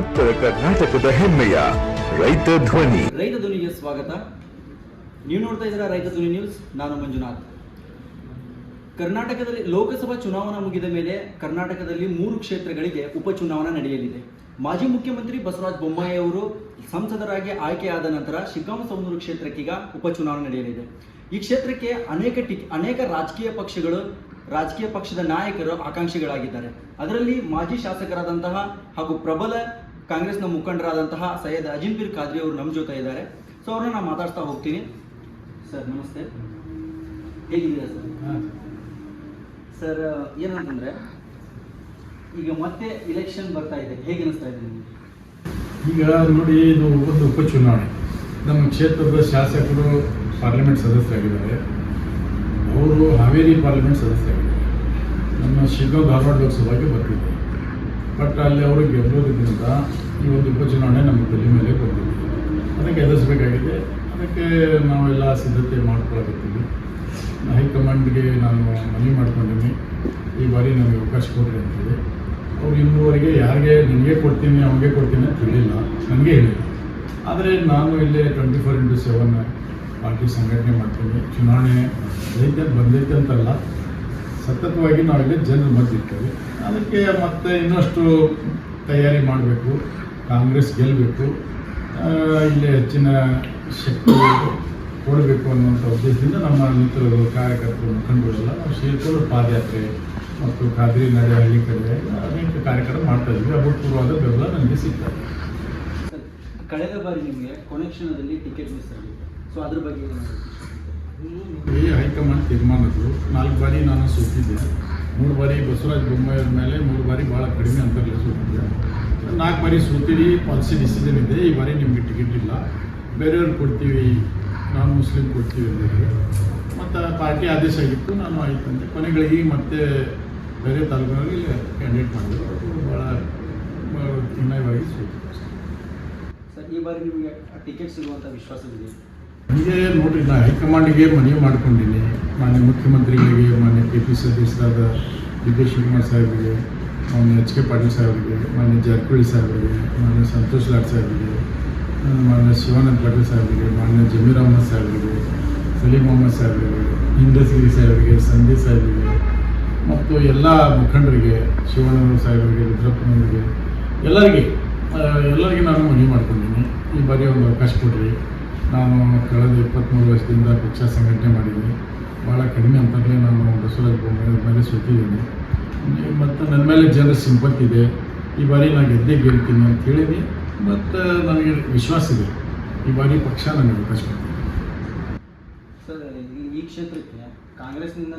ಉತ್ತರ ಕರ್ನಾಟಕದ ಹೆಮ್ಮೆಯ ರೈತ ಧ್ವನಿ. ರೈತ ಧ್ವನಿಗೆ ಸ್ವಾಗತ. ನೀವು ನೋಡ್ತಾ ಇದ್ದೀರಾ ರೈತ ಧ್ವನಿ ನ್ಯೂಸ್? ನಾನು ಮಂಜುನಾಥ್. ಕರ್ನಾಟಕದಲ್ಲಿ ಲೋಕಸಭಾ ಚುನಾವಣಾ ಮುಗಿದ ಮೇಲೆ ಕರ್ನಾಟಕದಲ್ಲಿ ಮೂರು ಕ್ಷೇತ್ರಗಳಿಗೆ ಉಪಚುನಾವಣಾ ನಡೆಯಲಿದೆ. ಮಾಜಿ ಮುಖ್ಯಮಂತ್ರಿ ಬಸವರಾಜ ಬೊಮ್ಮಾಯಿ ಅವರು ಸಂಸದರಾಗಿ ಆಯ್ಕೆಯಾದ ನಂತರ ಶಿಗ್ಗಾಂವ ಕ್ಷೇತ್ರಕ್ಕೀಗ ಉಪಚುನಾವಣೆ ನಡೆಯಲಿದೆ. ಈ ಕ್ಷೇತ್ರಕ್ಕೆ ಅನೇಕ ಟಿಕ್ ಅನೇಕ ರಾಜಕೀಯ ಪಕ್ಷಗಳು, ರಾಜಕೀಯ ಪಕ್ಷದ ನಾಯಕರು ಆಕಾಂಕ್ಷಿಗಳಾಗಿದ್ದಾರೆ. ಅದರಲ್ಲಿ ಮಾಜಿ ಶಾಸಕರಾದಂತಹ ಹಾಗೂ ಪ್ರಬಲ ಕಾಂಗ್ರೆಸ್ನ ಮುಖಂಡರಾದಂತಹ ಸೈಯದ್ ಅಜಿಂಪೀರ್ ಖಾದ್ರಿ ಅವರು ನಮ್ಮ ಜೊತೆ ಇದ್ದಾರೆ. ಸೊ ಅವ್ರನ್ನ ನಾನು ಮಾತಾಡ್ತಾ ಹೋಗ್ತೀನಿ. ಸರ್ ನಮಸ್ತೆ. ಹೇಗಿದ್ದೀರಾ ಸರ್ ಸರ್ ಏನಂತಂದ್ರೆ ಈಗ ಮತ್ತೆ ಇಲೆಕ್ಷನ್ ಬರ್ತಾ ಇದೆ. ಹೇಗೆ ಅನಿಸ್ತಾ ಇದೆ ನಿಮಗೆ? ಈಗ ನೋಡಿ ಇದು ಒಂದು ಉಪಚುನಾವಣೆ. ನಮ್ಮ ಕ್ಷೇತ್ರದ ಶಾಸಕರು ಪಾರ್ಲಿಮೆಂಟ್ ಸದಸ್ಯರಾಗಿದ್ದಾರೆ. ಅವರು ಹಾವೇರಿ ಪಾರ್ಲಿಮೆಂಟ್ ಸದಸ್ಯರಾಗಿದ್ದಾರೆ. ನಮ್ಮ ಶಿಗ್ಗಾಂವ್ ಧಾರವಾಡ ಲೋಕಸಭೆಗೆ ಬರ್ತಿದ್ದಾರೆ. ಬಟ್ ಅಲ್ಲಿ ಅವರು ಗೆಲ್ಲೋದ್ರಿಂದ ಈ ಒಂದು ಉಪಚುನಾವಣೆ ನಮ್ಮ ತಲೆ ಮೇಲೆ ಬಂದಿದೆ. ಅದಕ್ಕೆ ಎದುರಿಸಬೇಕಾಗಿದೆ. ಅದಕ್ಕೆ ನಾವೆಲ್ಲ ಸಿದ್ಧತೆ ಮಾಡ್ಕೊಳಕತ್ತೀವಿ. ಹೈಕಮಾಂಡ್ಗೆ ನಾನು ಮನವಿ ಮಾಡ್ಕೊಂಡಿದ್ದೀನಿ. ಈ ಬಾರಿ ನಮಗೆ ಅವಕಾಶ ಕೊಡ್ರಿ ಅಂತೇಳಿ ಅವ್ರು ಇನ್ನೂವರೆಗೆ ಯಾರಿಗೆ ನಿಮಗೆ ಕೊಡ್ತೀನಿ, ಅವನಿಗೆ ಕೊಡ್ತೀನಿ ಅಂತ ಹೇಳಿಲ್ಲ. ನನಗೆ ಹೇಳಿಲ್ಲ. ಆದರೆ ನಾನು ಇಲ್ಲೇ twenty four into seven party ಸಂಘಟನೆ ಮಾಡ್ತೀನಿ. ಚುನಾವಣೆ ಬಂದೈತೆ ಅಂತಲ್ಲ. ಸತತವಾಗಿ ನಾವಿಲ್ಲಿ ಜನರ ಮಧ್ಯೆ ಅದಕ್ಕೆ ಮತ್ತೆ ಇನ್ನಷ್ಟು ತಯಾರಿ ಮಾಡಬೇಕು. ಕಾಂಗ್ರೆಸ್ ಗೆಲ್ಲಬೇಕು ಇಲ್ಲಿ ಹೆಚ್ಚಿನ ಶಕ್ತಿ ಕೊಡಬೇಕು ಅನ್ನುವಂಥ ಉದ್ದೇಶದಿಂದ ನಮ್ಮ ಮಿತ್ರರು ಕಾರ್ಯಕರ್ತರು ಮುಖಂಡರೆಲ್ಲ ನಾವು ಪಾದಯಾತ್ರೆ ಮತ್ತು ಖಾದ್ರಿ, ನಡೆ ಕಡೆ ಅನೇಕ ಕಾರ್ಯಕ್ರಮ ಮಾಡ್ತಾ ಇದ್ವಿ ಅಭೂತಪೂರ್ವವಾದ ಬೆಂಬಲ ನನಗೆ ಸಿಗ್ತದೆ. ಕಳೆದ ಬಾರಿ ನಿಮಗೆ ಕೊನೆ ಕ್ಷಣದಲ್ಲಿ ಟಿಕೆಟ್ ಮಿಸ್ ಆಗಿದೆ. ಸೊ ಅದ್ರ ಬಗ್ಗೆ ಹೈಕಮಾಂಡ್ ತೀರ್ಮಾನದ್ದು ನಾಲ್ಕು ಬಾರಿ ನಾನು ಸೋತಿದ್ದೆ. ಮೂರು ಬಾರಿ ಬಸವರಾಜ ಬೊಮ್ಮಾಯಿಯವ್ರ ಮೇಲೆ, ಮೂರು ಬಾರಿ ಭಾಳ ಕಡಿಮೆ ಅಂತರಲ್ಲೇ ಸೋತಿದ್ದೆ. ನಾಲ್ಕು ಬಾರಿ ಸೋತೀರಿ, ಪಾಲಿಸಿ ಡಿಸಿಷನ್ ಇದೆ. ಈ ಬಾರಿ ನಿಮಗೆ ಟಿಕೆಟ್ ಇಲ್ಲ. ಬೇರೆಯವ್ರಿಗೆ ಕೊಡ್ತೀವಿ, ನಾನ್ ಮುಸ್ಲಿಂ ಕೊಡ್ತೀವಿ ಅಂದಿದ್ರು. ಮತ್ತು ಪಾರ್ಟಿ ಆದೇಶ ಆಗಿತ್ತು, ನಾನು ಆಯ್ತು ಅಂತೆ ಕೊನೆಗಳಿಗೆ ಮತ್ತೆ ಬೇರೆ ತಾಲೂಕಿನಲ್ಲಿ ಕ್ಯಾಂಡಿಡೇಟ್ ಮಾಡಿದ್ರು. ಭಾಳ ಚೆನ್ನಾಗಿ ಸೋತಿದ್ದೆ. ಸರ್, ಈ ಬಾರಿ ನಿಮಗೆ ಟಿಕೆಟ್ ಸಿಗುವಂಥ ವಿಶ್ವಾಸವಿದೆ ನನಗೆ ನೋಡ್ರಿ, ನಾ ಹೈಕಮಾಂಡ್ಗೆ ಮನವಿ ಮಾಡ್ಕೊಂಡಿನಿ. ಮಾನ್ಯ ಮುಖ್ಯಮಂತ್ರಿಗಳಿಗೆ, ಮಾನ್ಯ ಕೆ ಪಿ ಸಿ ಅಧ್ಯಕ್ಷರಾದ ಡಿ ಕೆ ಶಿವಕುಮಾರ್ ಸಾಹೇಬರಿಗೆ, ಮಾನ್ಯ ಎಚ್ ಕೆ ಪಾಟೀಲ್ ಸಾಹೇಬರಿಗೆ, ಮಾನ್ಯ ಜಾರಕಿಹೊಳಿ ಸಾಹೇಬರಿಗೆ, ಮಾನ್ಯ ಸಂತೋಷ್ ಲಾಡ್ ಸಾಹೇಬರಿಗೆ, ಮಾನ್ಯ ಶಿವಾನಂದ ಪಾಟೀಲ್ ಸಾಹೇಬರಿಗೆ, ಮಾನ್ಯ ಜಮೀರ್ ಅಹಮದ್ ಸಾಹೇಬರಿಗೆ, ಸಲೀಮ್ ಅಹಮದ್ ಸಾಹೇಬರಿಗೆ ಇಂದಸ್ಗಿರಿ ಸಾಹೇಬರಿಗೆ ಸಂಜಯ್ ಸಾಹೇಬರಿಗೆ, ಮತ್ತು ಎಲ್ಲ ಮುಖಂಡರಿಗೆ, ಶಿವಾನಂದ ಸಾಹೇಬ್ರಿಗೆ, ರುದ್ರಪ್ಪನವರಿಗೆ, ಎಲ್ಲರಿಗೆ ಎಲ್ಲರಿಗೆ ನಾನು ಮನವಿ ಮಾಡ್ಕೊಂಡಿದ್ದೀನಿ ಈ ಬಾರಿ ಒಂದು ಅವಕಾಶ ಕೊಡ್ರಿ. ನಾನು ಕಳೆದ ಇಪ್ಪತ್ತ್ಮೂರು ವರ್ಷದಿಂದ ಪಕ್ಷ ಸಂಘಟನೆ ಮಾಡಿದ್ದೀನಿ. ಭಾಳ ಕಡಿಮೆ ಅಂತಲೇ ನಾನು ಬಸವರಾಜ ಬೊಮ್ಮಾಯಿ ಅವ್ರ ಮೇಲೆ ಸುತ್ತಿದ್ದೀನಿ ಮತ್ತು ನನ್ನ ಮೇಲೆ ಜನರ ಸಿಂಪತ್ತಿದೆ ಇದೆ. ಈ ಬಾರಿ ನಾನು ಗೆದ್ದೇ ಗೆಲ್ತೀನಿ ಅಂತ ಹೇಳಿದೆ ಮತ್ತು ನನಗೆ ವಿಶ್ವಾಸ ಇದೆ. ಈ ಬಾರಿ ಪಕ್ಷ ನನಗೆ ಅವಕಾಶ ಕೊಡ್ತೀನಿ ಸರ್ ಈ- ಕ್ಷೇತ್ರಕ್ಕೆ ಕಾಂಗ್ರೆಸ್ನಿಂದ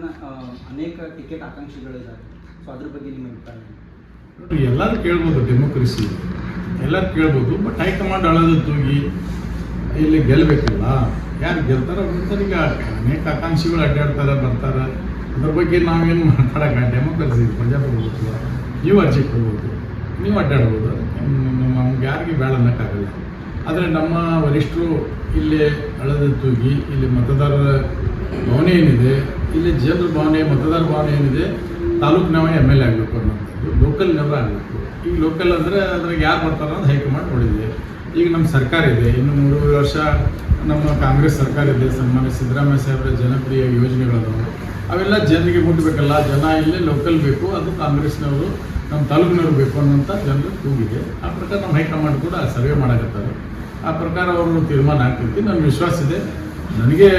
ಅನೇಕ ಟಿಕೆಟ್ ಆಕಾಂಕ್ಷಿಗಳಿದ್ದಾರೆ. ಸೊ ಅದ್ರ ಬಗ್ಗೆ ನಿಮ್ಮ ಅಭಿಪ್ರಾಯ ಎಲ್ಲರೂ ಕೇಳ್ಬೋದು ಡೆಮೋಕ್ರಸಿ ಎಲ್ಲರೂ ಕೇಳ್ಬೋದು ಬಟ್ ಹೈಕಮಾಂಡ್ ಹಳದ ತೂಗಿ ಇಲ್ಲಿ ಗೆಲ್ಲಬೇಕಲ್ಲ ಯಾರು ಗೆಲ್ತಾರೋ ಈಗ ಅನೇಕ ಆಕಾಂಕ್ಷಿಗಳು ಅಡ್ಡಾಡ್ತಾರೆ, ಬರ್ತಾರೆ. ಅದ್ರ ಬಗ್ಗೆ ನಾವೇನು ಮಾತಾಡೋಕೆ ಡೆಮೋಕ್ರಸಿ ಪಂಜಾಬ್ ಪ್ರಜಾಪ್ರಭುತ್ವ ನೀವು ಅರ್ಜಿ ಕೊಡ್ಬೋದು. ನೀವು ಅಡ್ಡಾಡ್ಬೋದು. ನಮ್ಗೆ ಯಾರಿಗೆ ಬೇಡ ಅನ್ನೋಕ್ಕಾಗಲ್ಲ. ಆದರೆ ನಮ್ಮ ವರಿಷ್ಠರು ಇಲ್ಲಿ ಅಳದ ತೂಗಿ, ಇಲ್ಲಿ ಮತದಾರರ ಭಾವನೆ ಏನಿದೆ, ಇಲ್ಲಿ ಜನರ ಭಾವನೆ, ಮತದಾರ ಭಾವನೆ ಏನಿದೆ ತಾಲೂಕಿನವ ಎಂ ಎಲ್ ಎ ಆಗಬೇಕು ಅನ್ನೋದು. ಲೋಕಲ್ ನೆವರ್ ಆಗಬೇಕು. ಈಗ ಲೋಕಲ್ ಅಂದರೆ ಅದ್ರಾಗ ಯಾರು ಬರ್ತಾರೋ ಅಂತ ಹೈಕಮಾಂಡ್ ನೋಡಿದೆ ಈಗ ನಮ್ಮ ಸರ್ಕಾರ ಇದೆ. ಇನ್ನು ಮೂರುವರೆ ವರ್ಷ ನಮ್ಮ ಕಾಂಗ್ರೆಸ್ ಸರ್ಕಾರ ಇದೆ. ಸನ್ಮಾನ್ಯ ಸಿದ್ದರಾಮಯ್ಯ ಸಾಹೇಬರ ಜನಪ್ರಿಯ ಯೋಜನೆಗಳದಾವೆ ಅವೆಲ್ಲ ಜನರಿಗೆ ಮುಟ್ಟಬೇಕಲ್ಲ ಜನ ಇಲ್ಲಿ ಲೋಕಲ್ ಬೇಕು. ಅದು ಕಾಂಗ್ರೆಸ್ನವರು ನಮ್ಮ ತಾಲೂಕಿನವ್ರು ಬೇಕು ಅನ್ನೋಂಥ ಜನರು ಕೂಗಿದೆ. ಆ ಪ್ರಕಾರ ನಮ್ಮ ಹೈಕಮಾಂಡ್ ಕೂಡ ಸರ್ವೆ ಮಾಡಕತ್ತಾರೆ. ಆ ಪ್ರಕಾರ ಅವರು ತೀರ್ಮಾನ ಆಗ್ತೈತಿ ನನ್ನ ವಿಶ್ವಾಸ ಇದೆ. ನನಗೆ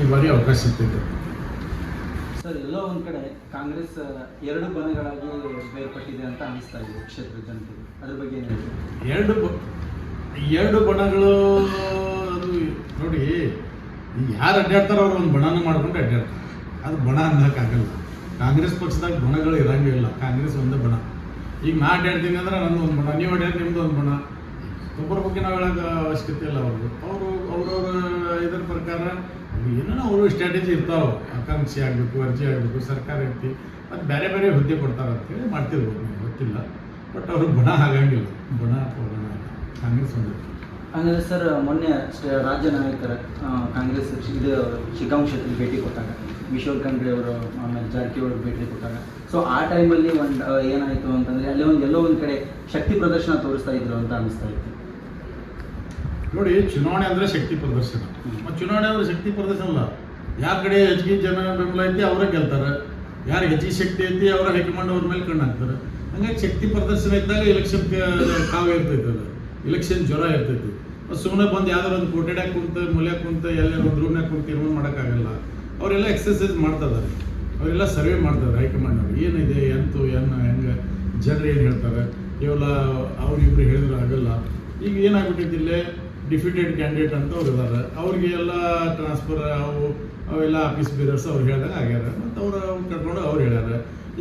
ಈ ಬಾರಿ ಅವಕಾಶ ಸಿಗ್ತೈತೆ. ಸರ್ ಎಲ್ಲೋ ಒಂದು ಕಡೆ ಕಾಂಗ್ರೆಸ್ ಎರಡು ಬಣಗಳಾಗಿ ಬೇರ್ಪಟ್ಟಿದೆ ಅಂತ ಅನಿಸ್ತಾ ಇದೆ ಕ್ಷೇತ್ರದ ಜನತೆಗೆ. ಅದ್ರ ಬಗ್ಗೆ ಎರಡು ಎರಡು ಬಣಗಳು ಅದು ನೋಡಿ ಯಾರು ಅಡ್ಡಾಡ್ತಾರೋ ಅವ್ರು ಒಂದು ಬಣನ ಮಾಡ್ಕೊಂಡು ಅಡ್ಡಾಡ್ತಾರೆ. ಅದು ಬಣ ಅನ್ನೋಕ್ಕಾಗಲ್ಲ. ಕಾಂಗ್ರೆಸ್ ಪಕ್ಷದಾಗ ಬಣಗಳು ಇರಂಗಿಲ್ಲ ಕಾಂಗ್ರೆಸ್ ಒಂದೇ ಬಣ. ಈಗ ನಾ ಅಡ್ಡಾಡ್ತೀನಿ ಅಂದ್ರೆ ನಂದು ಒಂದು ಬಣ, ನೀವು ಅಡ್ಡಾಡಿ ನಿಮ್ಮದು ಒಂದು ಬಣ. ಒಬ್ಬರ ಬಗ್ಗೆ ನಾವು ಹೇಳೋಕೆ ಅವಶ್ಯಕತೆ ಇಲ್ಲ ಅವ್ರಿಗೆ. ಅವರು ಅವ್ರವ್ರ ಇದ್ರ ಪ್ರಕಾರ ಏನೇನೋ ಅವರು ಸ್ಟ್ರಾಟಜಿ ಇರ್ತಾವೆ ಆಕಾಂಕ್ಷಿ ಆಗಬೇಕು, ಅರ್ಜಿ ಆಗಬೇಕು, ಸರ್ಕಾರ ಇರ್ತಿ, ಮತ್ತು ಬೇರೆ ಬೇರೆ ಹುದ್ದೆ ಕೊಡ್ತಾರೆ ಅಂತೇಳಿ ಮಾಡ್ತಿರ್ಬೋದು ಗೊತ್ತಿಲ್ಲ. ಬಟ್ ಅವ್ರಿಗೆ ಬಣ ಆಗಂಗಿಲ್ಲ ಬಣ ಅಲ್ಲ ಕಾಂಗ್ರೆಸ್ ಹಂಗಂದ್ರೆ ಸರ್ ಮೊನ್ನೆ ರಾಜ್ಯ ನಾಯಕರ ಕಾಂಗ್ರೆಸ್ ಇದು ಶಿಗ್ಗಾಂವ್ ಕ್ಷೇತ್ರಕ್ಕೆ ಭೇಟಿ ಕೊಟ್ಟಾಗ ಕಿಶೋರ್ ಖಂಡ್ರೆ ಅವರು ಆಮೇಲೆ ಜಾರಕಿಹೊಳಿ ಭೇಟಿ ಕೊಟ್ಟಾಗ. ಸೊ ಆ ಟೈಮಲ್ಲಿ ಒಂದು ಏನಾಯಿತು ಅಂತಂದರೆ ಅಲ್ಲಿ ಒಂದು ಎಲ್ಲೋ ಒಂದು ಕಡೆ ಶಕ್ತಿ ಪ್ರದರ್ಶನ ತೋರಿಸ್ತಾ ಇದ್ರು ಅಂತ ಅನಿಸ್ತಾ ಇತ್ತು. ನೋಡಿ ಚುನಾವಣೆ ಅಂದ್ರೆ ಶಕ್ತಿ ಪ್ರದರ್ಶನ. ಮತ್ತು ಚುನಾವಣೆ ಅಂದರೆ ಶಕ್ತಿ ಪ್ರದರ್ಶನ ಅಲ್ಲ. ಯಾರ ಕಡೆ ಹೆಚ್ಚಿಗೆ ಜನ ಬೆಂಬಲ ಐತಿ ಅವರೇ ಗೆಲ್ತಾರೆ. ಯಾರು ಹೆಚ್ಚಿಗೆ ಶಕ್ತಿ ಐತಿ ಅವರ ಹೈಕಮಾಂಡ್ ಅವ್ರ ಮೇಲೆ ಕಣ್ಣು ಹಾಕ್ತಾರೆ. ಹಂಗಾಗಿ ಶಕ್ತಿ ಪ್ರದರ್ಶನ ಇದ್ದಾಗ ಎಲೆಕ್ಷನ್ ಕಾವು ಇರ್ತೈತೆ ಅದು ಎಲೆಕ್ಷನ್ ಜ್ವರ ಇರ್ತೈತಿ. ಸುಮ್ಮನೆ ಬಂದು ಯಾವ್ದಾರು ಒಂದು ಕೋಟೆಡ್ಯಾಗ ಕುಂತ ಮೂಲ್ಯಾಗ ಕುಂತ ಎಲ್ಲೇ ಒಂದು ರೂಮ್ನಾಗ ಕುಂತ ಇರೋ ಮಾಡೋಕ್ಕಾಗಲ್ಲ. ಅವರೆಲ್ಲ ಎಕ್ಸಸೈಸ್ ಮಾಡ್ತಾ ಇದ್ದಾರೆ ಅವರೆಲ್ಲ ಸರ್ವೆ ಮಾಡ್ತಾರೆ ಹೈಕಮಾಂಡ್ ಅವ್ರು. ಏನಿದೆ, ಎಂತು ಏನು ಹೆಂಗೆ? ಜನರು ಏನು ಹೇಳ್ತಾರೆ? ಇವೆಲ್ಲ ಅವ್ರು ಇಬ್ಬರು ಹೇಳಿದ್ರೆ ಆಗಲ್ಲ. ಈಗ ಏನಾಗ್ಬಿಟ್ಟೈತಿ ಇಲ್ಲೇ? ಡಿಫಿಟೆಡ್ ಕ್ಯಾಂಡಿಡೇಟ್ ಅಂತ ಅವ್ರು ಇದ್ದಾರೆ ಅವ್ರಿಗೆ ಎಲ್ಲ ಟ್ರಾನ್ಸ್ಫರ್ ಅವು, ಅವೆಲ್ಲ ಆಫೀಸ್ ಬೇರರ್ಸ್ ಅವ್ರು ಹೇಳ್ದಾಗ ಆಗ್ಯಾರ. ಮತ್ತು ಅವ್ರು ಅವ್ರು ಕರ್ಕೊಂಡು ಅವ್ರು ಹೇಳ್ಯಾರ.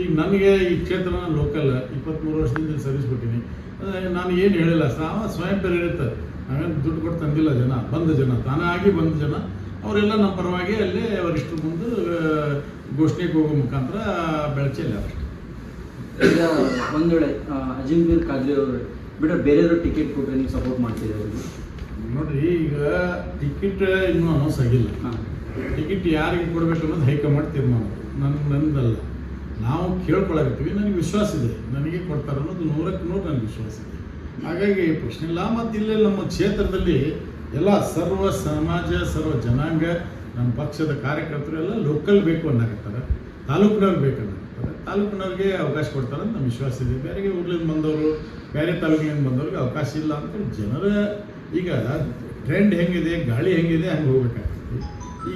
ಈಗ ನನಗೆ ಈ ಕ್ಷೇತ್ರ ಲೋಕಲ್ ಇಪ್ಪತ್ತ್ಮೂರು ವರ್ಷದಿಂದ ಸರ್ವಿಸ್ ಕೊಟ್ಟಿನಿ. ನಾನು ಏನು ಹೇಳಿಲ್ಲ ಸಾವ ಸ್ವಯಂ ಪ್ರೇರಿತ. ನಾವೇನು ದುಡ್ಡು ಕೊಟ್ಟು ತಂದಿಲ್ಲ ಜನ ಬಂದ ಜನ ತಾನಾಗಿ ಬಂದ ಜನ. ಅವರೆಲ್ಲ ನಮ್ಮ ಪರವಾಗಿ ಅಲ್ಲೇ ಅವರಿಷ್ಟು ಮುಂದೆ ಘೋಷಣೆಗೆ ಹೋಗೋ ಮುಖಾಂತರ ಬೆಳಚಿಲ್ಲ ಅಷ್ಟೇ. ಈಗ ಒಂದು ವೇಳೆ ಅಜಿಂಬೀರ್ ಖಾದ್ರಿ ಅವರು ಬಿಟ್ಟರೆ ಬೇರೆಯವರು ಟಿಕೆಟ್ ಕೊಟ್ಟರೆ ನೀವು ಸಪೋರ್ಟ್ ಮಾಡ್ತೀರಿ ಅವ್ರಿಗೆ? ನೋಡ್ರಿ ಈಗ ಟಿಕೆಟ್ ಇನ್ನೂ ಅನೌನ್ಸ್ ಆಗಿಲ್ಲ. ಹಾಂ. ಟಿಕೆಟ್ ಯಾರಿಗೆ ಕೊಡಬೇಕು ಅನ್ನೋದು ಹೈಕಮಾಂಡ್ ತೀರ್ಮಾನ. ನನ್ನ ನಂದಲ್ಲ. ನಾವು ಕೇಳ್ಕೊಳಕತ್ತೀವಿ ನನಗೆ ವಿಶ್ವಾಸ ಇದೆ. ನನಗೆ ಕೊಡ್ತಾರೆ ಅನ್ನೋದು ನೂರಕ್ಕೆ ನೂರು ನನಗೆ ವಿಶ್ವಾಸ ಇದೆ. ಹಾಗಾಗಿ ಪ್ರಶ್ನೆ ಇಲ್ಲ, ಮತ್ತು ಇಲ್ಲೇ ನಮ್ಮ ಕ್ಷೇತ್ರದಲ್ಲಿ ಎಲ್ಲ ಸರ್ವ ಸಮಾಜ, ಸರ್ವ ಜನಾಂಗ, ನಮ್ಮ ಪಕ್ಷದ ಕಾರ್ಯಕರ್ತರು ಎಲ್ಲ ಲೋಕಲ್ ಬೇಕು ಅನ್ನಕತ್ತಾರೆ. ತಾಲೂಕಿನವ್ರು ಬೇಕು ಅನ್ನಕತ್ತಾರೆ. ತಾಲೂಕಿನವ್ರಿಗೆ ಅವಕಾಶ ಕೊಡ್ತಾರೆ ಅಂತ ನಮ್ಮ ವಿಶ್ವಾಸ ಇದೆ. ಬೇರೆಗೆ ಊರ್ಲಿಂದ ಬಂದವರು, ಬೇರೆ ತಾಲೂಕಿನಿಂದ ಬಂದವ್ರಿಗೆ ಅವಕಾಶ ಇಲ್ಲ ಅಂತ ಜನರ ಈಗ ಟ್ರೆಂಡ್ ಹೆಂಗಿದೆ, ಗಾಳಿ ಹೆಂಗಿದೆ, ಹಂಗೆ ಹೋಗ್ಬೇಕಾಗ್ತದೆ.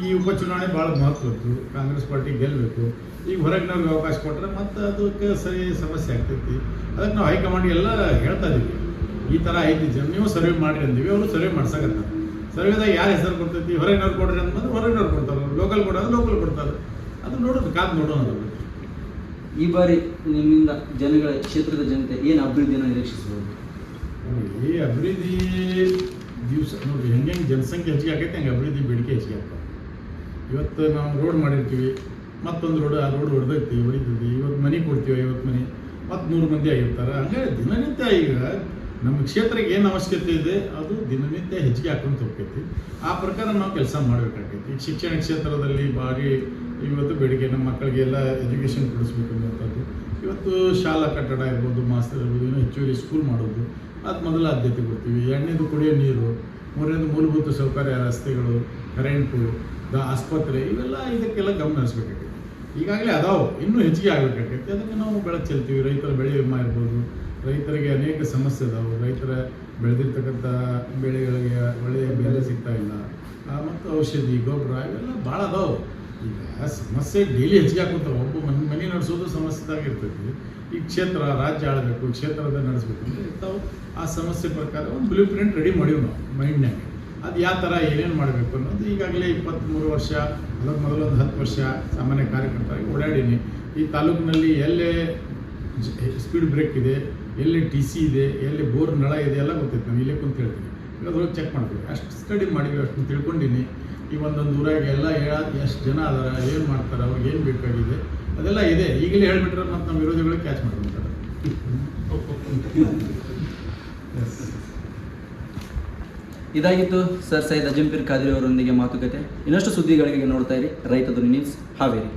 ಈ ಉಪಚುನಾವಣೆ ಭಾಳ ಮಹತ್ವದ್ದು. ಕಾಂಗ್ರೆಸ್ ಪಾರ್ಟಿ ಗೆಲ್ಲಬೇಕು ಈಗ ಹೊರಗಿನವ್ರಿಗೆ ಅವಕಾಶ ಕೊಟ್ಟರೆ ಮತ್ತೆ ಅದಕ್ಕೆ ಸರಿ ಸಮಸ್ಯೆ ಆಗ್ತೈತಿ. ಅದಕ್ಕೆ ನಾವು ಹೈಕಮಾಂಡ್ ಎಲ್ಲ ಹೇಳ್ತಾ ಇದೀವಿ. ಈ ಥರ ಐತಿ ಜನ ನೀವು ಸರ್ವೆ ಮಾಡಿ ಅಂದೀವಿ ಅವರು ಸರ್ವೆ ಮಾಡ್ಸಕ್ಕಂತ ಸರ್ವೆದಾಗ ಯಾರು ಹೆಸರು ಕೊಡ್ತೈತಿ ಹೊರಗಿನವ್ರು ಕೊಡ್ರಿ ಅಂತಂದ್ರೆ ಹೊರಗಿನವ್ರು ಕೊಡ್ತಾರೆ ಲೋಕಲ್ ಕೊಡೋದು ಲೋಕಲ್ ಕೊಡ್ತಾರೆ. ಅದು ನೋಡೋದು ಕಾದು ನೋಡೋಣ ಈ ಬಾರಿ ನಿಮ್ಮಿಂದ ಜನಗಳ ಕ್ಷೇತ್ರದ ಜನತೆ ಏನು ಅಭಿವೃದ್ಧಿಯನ್ನು ನಿರೀಕ್ಷಿಸಬಹುದು? ಈ ಅಭಿವೃದ್ಧಿ ದಿವಸ ನೋಡಿ ಹೆಂಗೆ ಹೆಂಗೆ ಜನಸಂಖ್ಯೆ ಹೆಚ್ಚಿಗೆ ಆಗೈತೆ ಹಂಗೆ ಅಭಿವೃದ್ಧಿ ಬೇಡಿಕೆ ಹೆಚ್ಚಿಗೆ ಆಗ್ತದೆ. ಇವತ್ತು ನಾವು ರೋಡ್ ಮಾಡಿರ್ತೀವಿ. ಮತ್ತೊಂದು ರೋಡ್, ಆ ರೋಡ್ ಹೊಡೆದೈತಿ ಹೊಡಿತೀವಿ, ಇವತ್ತು ಮನೆ ಕೊಡ್ತೀವಿ ಐವತ್ತು ಮನೆ ಮತ್ತು ನೂರು ಮಂದಿ ಆಗಿರ್ತಾರೆ. ಹಂಗೆ ದಿನನಿತ್ಯ ಈಗ ನಮ್ಮ ಕ್ಷೇತ್ರಕ್ಕೆ ಏನು ಅವಶ್ಯಕತೆ ಇದೆ, ಅದು ದಿನನಿತ್ಯ ಹೆಚ್ಚಿಗೆ ಹಾಕೊಂಡು ಹೋಗ್ತೈತಿ ಆ ಪ್ರಕಾರ ನಾವು ಕೆಲಸ ಮಾಡಬೇಕಾಗೈತಿ ಶಿಕ್ಷಣ ಕ್ಷೇತ್ರದಲ್ಲಿ ಭಾರಿ ಇವತ್ತು ಬೇಡಿಕೆ ನಮ್ಮ ಮಕ್ಕಳಿಗೆಲ್ಲ ಎಜುಕೇಷನ್ ಕೊಡಿಸ್ಬೇಕು ಅನ್ನುವಂಥದ್ದು. ಇವತ್ತು ಶಾಲಾ ಕಟ್ಟಡ ಇರ್ಬೋದು ಮಾಸ್ತರ್ ಇರ್ಬೋದು ಇನ್ನೂ ಹೆಚ್ಚುವರಿ ಸ್ಕೂಲ್ ಮಾಡೋದು. ಅದು ಮೊದಲ ಆದ್ಯತೆ ಕೊಡ್ತೀವಿ. ಎಣ್ಣೆದು ಕುಡಿಯೋ ನೀರು ಮೂರನೇದು ಮೂಲಭೂತ ಸೌಕರ್ಯ, ರಸ್ತೆಗಳು, ಕರೆಂಟು ಆಸ್ಪತ್ರೆ, ಇವೆಲ್ಲ ಇದಕ್ಕೆಲ್ಲ ಗಮನ ಹರಿಸ್ಬೇಕಾಗೈತಿ ಈಗಾಗಲೇ ಅದಾವು. ಇನ್ನೂ ಹೆಚ್ಚಿಗೆ ಆಗಬೇಕಾಗೈತಿ ಅದಕ್ಕೆ ನಾವು ಬೆಳೆ ಚೆಲ್ತೀವಿ. ರೈತರ ಬೆಳೆ ವಿಮಾ ಇರ್ಬೋದು. ರೈತರಿಗೆ ಅನೇಕ ಸಮಸ್ಯೆ ಅದಾವು. ರೈತರ ಬೆಳೆದಿರ್ತಕ್ಕಂಥ ಬೆಳೆಗಳಿಗೆ ಒಳ್ಳೆಯ ಬೆಲೆ ಸಿಗ್ತಾ ಇಲ್ಲ. ಮತ್ತು ಔಷಧಿ, ಗೊಬ್ಬರ ಇವೆಲ್ಲ ಭಾಳ ಅದಾವು. ಈಗ ಸಮಸ್ಯೆ ಡೈಲಿ ಹೆಚ್ಚಿಗೆ ಹಾಕೋತಾವ ಒಬ್ಬ ಮನೆ ಮನೆ ನಡೆಸೋದು ಸಮಸ್ಯೆದಾಗಿರ್ತೈತಿ ಈ ಕ್ಷೇತ್ರ, ರಾಜ್ಯ ಆಳಬೇಕು, ಕ್ಷೇತ್ರದ ನಡೆಸ್ಬೇಕು. ಅಂತ ಇರ್ತಾವೆ. ಆ ಸಮಸ್ಯೆ ಪ್ರಕಾರ ಒಂದು ಬ್ಲೂ ಪ್ರಿಂಟ್ ರೆಡಿ ಮಾಡೀವಿ ನಾವು ಮೈಂಡ್ನಾಗ ಅದು ಯಾವ ಥರ ಏನೇನು ಮಾಡಬೇಕು ಅನ್ನೋದು ಈಗಾಗಲೇ ಇಪ್ಪತ್ತ್ಮೂರು ವರ್ಷ ಅದಕ್ಕೆ ಮೊದಲೊಂದು ಹತ್ತು ವರ್ಷ ಸಾಮಾನ್ಯ ಕಾರ್ಯಕರ್ತರಾಗಿ ಓಡಾಡೀನಿ. ಈ ತಾಲೂಕಿನಲ್ಲಿ ಎಲ್ಲೇ ಸ್ಪೀಡ್ ಬ್ರೇಕ್ ಇದೆ, ಎಲ್ಲಿ ಟಿ ಸಿ ಇದೆ, ಎಲ್ಲಿ ಬೋರ್ ನಳ ಇದೆ ಎಲ್ಲ ಗೊತ್ತಿತ್ತು ನಾವು ಇಲ್ಲೇ ಕುಂತ ಹೇಳ್ತೀನಿ. ಅದ್ರೊಳಗೆ ಚೆಕ್ ಮಾಡ್ತೀವಿ ಅಷ್ಟು ಸ್ಟಡಿ ಮಾಡಿವಿ ಅಷ್ಟು ತಿಳ್ಕೊಂಡಿನಿ. ಈ ಒಂದೊಂದು ಊರಾಗ ಎಲ್ಲ ಎಷ್ಟು ಜನ ಅದಾರ, ಏನು ಮಾಡ್ತಾರೆ, ಅವ್ರಿಗೆ ಏನು ಬೇಕಾಗಿದೆ, ಅದೆಲ್ಲ ಇದೆ. ಈಗಲೇ ಹೇಳ್ಬಿಟ್ರೆ ಮತ್ತು ನಮ್ಮ ವಿರೋಧಿಗಳು ಕ್ಯಾಚ್ ಮಾಡ್ಕೊಂತಾರೆ ಇದಾಗಿತ್ತು ಸರ್ ಸೈದ್ ಅಜಿಂಪಿರ್ ಖಾದ್ರಿ ಅವರೊಂದಿಗೆ ಮಾತುಕತೆ. ಇನ್ನಷ್ಟು ಸುದ್ದಿಗಳಿಗೆ ನೋಡ್ತಾ ಇರಿ ರೈತ ಧ್ವನಿ ನ್ಯೂಸ್ ಹಾವೇರಿ.